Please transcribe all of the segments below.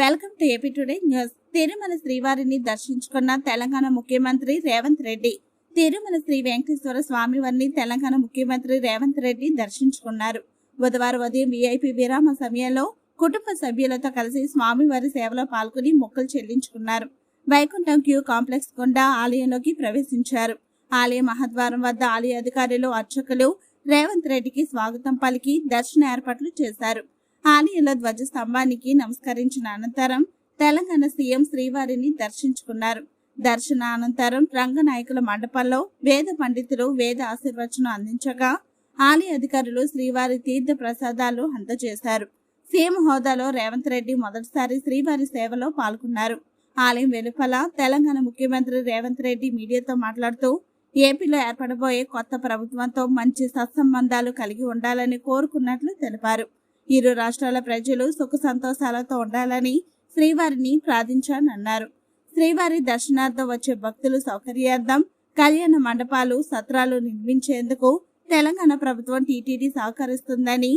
Welcome to AP today news. Tirumala శ్రీవారిని దర్శించుకున్న తెలంగాణ ముఖ్యమంత్రి రేవంత్ రెడ్డి. తిరుమల శ్రీ వెంకటేశ్వర స్వామి వారిని తెలంగాణ ముఖ్యమంత్రి రేవంత్ రెడ్డి దర్శించుకున్నారు. బుధవారం ఉదయం వీఐపీ విరామ సమయంలో కుటుంబ సభ్యులతో కలిసి స్వామివారి సేవలో పాల్గొని మొక్కలు చెల్లించుకున్నారు. వైకుంఠం క్యూ కాంప్లెక్స్ గుండా ఆలయంలోకి ప్రవేశించారు. ఆలయ మహద్వారం వద్ద ఆలయ అధికారులు అర్చకులు రేవంత్ రెడ్డికి స్వాగతం పలికి దర్శన ఏర్పాట్లు చేశారు. ఆలయంలో ధ్వజ స్తంభానికి నమస్కరించిన అనంతరం తెలంగాణ సీఎం శ్రీవారిని దర్శించుకున్నారు. దర్శన అనంతరం రంగనాయకుల మండపంలో వేద పండితులు వేద ఆశీర్వచనం అందించగా ఆలయ అధికారులు శ్రీవారి తీర్థ ప్రసాదాలు అందజేశారు. సీఎం హోదాలో రేవంత్ రెడ్డి మొదటిసారి శ్రీవారి సేవలో పాల్గొన్నారు. ఆలయం వెలుపల తెలంగాణ ముఖ్యమంత్రి రేవంత్ రెడ్డి మీడియాతో మాట్లాడుతూ ఏపీలో ఏర్పడబోయే కొత్త ప్రభుత్వంతో మంచి సత్సంబంధాలు కలిగి ఉండాలని కోరుకున్నట్లు తెలిపారు. ఇరు రాష్ట్రాల ప్రజలు సుఖ సంతోషాలతో ఉండాలని శ్రీవారిని ప్రార్థించానన్నారు. శ్రీవారి దర్శనార్థం వచ్చే భక్తులు సౌకర్యార్థం కళ్యాణ మండపాలు సత్రాలు నిర్మించేందుకు తెలంగాణ ప్రభుత్వం టీటీడీ సహకరిస్తుందని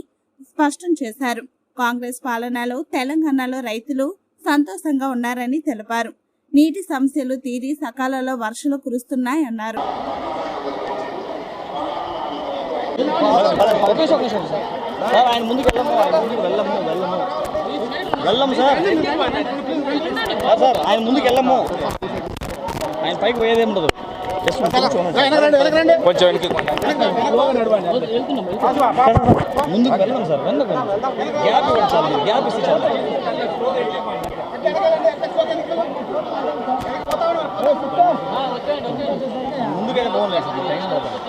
స్పష్టం చేశారు. కాంగ్రెస్ పాలనలో తెలంగాణలో రైతులు సంతోషంగా ఉన్నారని తెలిపారు. నీటి సమస్యలు తీరి సకాలంలో వర్షాలు కురుస్తున్నాయన్నారు ఒకే నిమిషం, ఒకే నిమిషం సార్ ఆయన ముందుకు వెళ్ళము ఆయన ముందుకు వెళ్ళము వెళ్ళము వెళ్ళము సార్ సార్, ఆయన ముందుకు వెళ్ళము ఆయన పైకి పోయేదే ఉండదు కొంచెం ముందుకు వెళ్ళం సార్ వెనక్కి గ్యాప్ ఇవ్వండి సార్ గ్యాప్ ఇస్తే చాలు ముందుకైతే పోలేదు సార్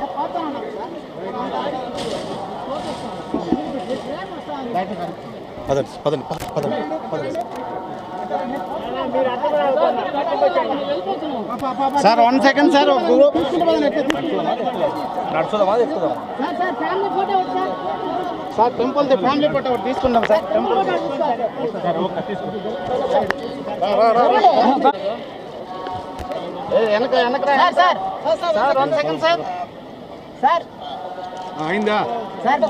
పదండి పదండి పదండి పదండి. సార్ వన్ సెకండ్ సార్ నడుచుదామా ఎక్కుదామా సార్ టెంపుల్ ఫ్యామిలీ ఫోటో ఒకటి తీసుకుందాం సార్ టెంపుల్ వెనక వెనక sir sir one second sir. Sir. అయిందా? సార్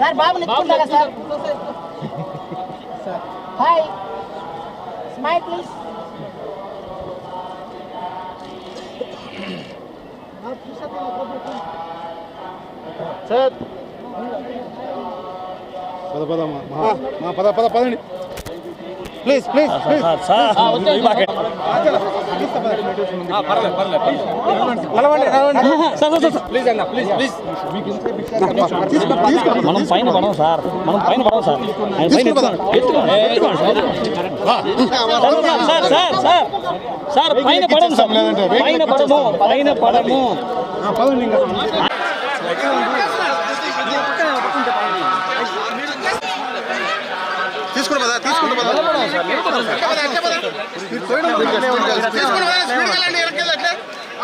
సార్ బాబు నిల్చుంటారా sir? Hi. Smile please. Sir. పద పద పద పద పదండి. Please please please. మనం పైన పడం సార్ మనం పైన పడం సార్ సార్ సార్. సార్ పైన పడం సార్. పైన పడము. పైన పడము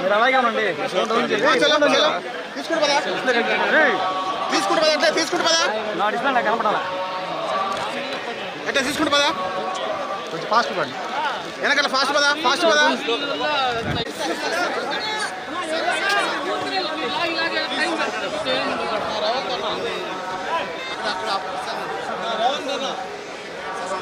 మీరు అలాగే ఉండండి. తీసుకుని పదా? తీసుకుని పదా అంటే తీసుకుని పదా? నా డిస్ప్లే నాకు కనపడాలా? తీసుకుని పదా? కొంచెం ఫాస్ట్ పడండి. వెనకాల ఫాస్ట్ పదా? ఫాస్ట్ పదా?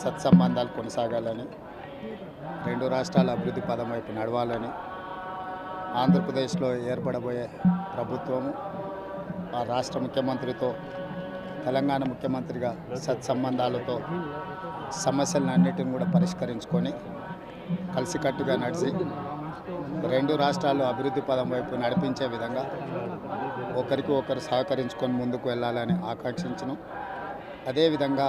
సత్సంబంధాలు కొనసాగాలని రెండు రాష్ట్రాల అభివృద్ధి పదం వైపు నడవాలని ఆంధ్రప్రదేశ్లో ఏర్పడబోయే ప్రభుత్వము ఆ రాష్ట్ర ముఖ్యమంత్రితో తెలంగాణ ముఖ్యమంత్రిగా సత్సంబంధాలతో సమస్యలను అన్నిటిని కూడా పరిష్కరించుకొని కలిసికట్టుగా నడిచి రెండు రాష్ట్రాలు అభివృద్ధి పదం వైపు నడిపించే విధంగా ఒకరికి ఒకరు సహకరించుకొని ముందుకు వెళ్ళాలని ఆకాంక్షించను. అదేవిధంగా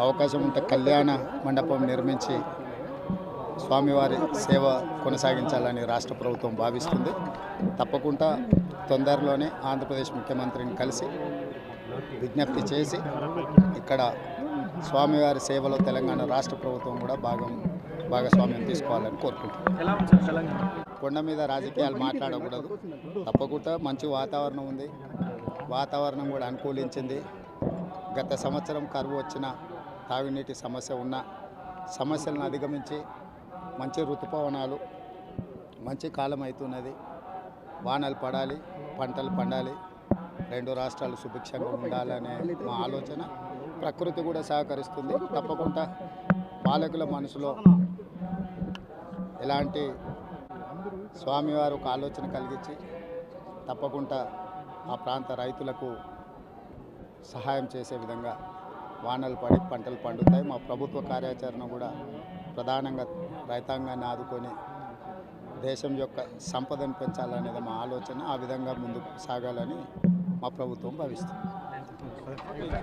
అవకాశం ఉంటే కళ్యాణ మండపం నిర్మించి స్వామివారి సేవ కొనసాగించాలని రాష్ట్ర ప్రభుత్వం భావిస్తుంది. తప్పకుండా తొందరలోనే ఆంధ్రప్రదేశ్ ముఖ్యమంత్రిని కలిసి విజ్ఞప్తి చేసి ఇక్కడ స్వామివారి సేవలో తెలంగాణ రాష్ట్ర ప్రభుత్వం కూడా భాగం భాగస్వామ్యం తీసుకోవాలని కోరుకుంటున్నాను కొండ మీద రాజకీయాలు మాట్లాడకూడదు. తప్పకుండా మంచి వాతావరణం ఉంది. వాతావరణం కూడా అనుకూలించింది. గత సంవత్సరం కరువు వచ్చిన తాగునీటి సమస్య ఉన్న సమస్యలను అధిగమించి మంచి ఋతుపవనాలు మంచి కాలం అవుతున్నది. వానలు పడాలి పంటలు పండాలి రెండు రాష్ట్రాలు సుభిక్షంగా ఉండాలనే మా ఆలోచన. ప్రకృతి కూడా సహకరిస్తుంది. తప్పకుండా పాలకుల మనసులో ఎలాంటి స్వామివారు ఒక ఆలోచన కలిగించి తప్పకుండా ఆ ప్రాంత రైతులకు సహాయం చేసే విధంగా వానలు పడి పంటలు పండుతాయి. మా ప్రభుత్వ కార్యాచరణ కూడా ప్రధానంగా రైతాంగాన్ని ఆదుకొని దేశం యొక్క సంపదను పెంచాలనేది మా ఆలోచన. ఆ విధంగా ముందుకు సాగాలని మా ప్రభుత్వం భావిస్తుంది.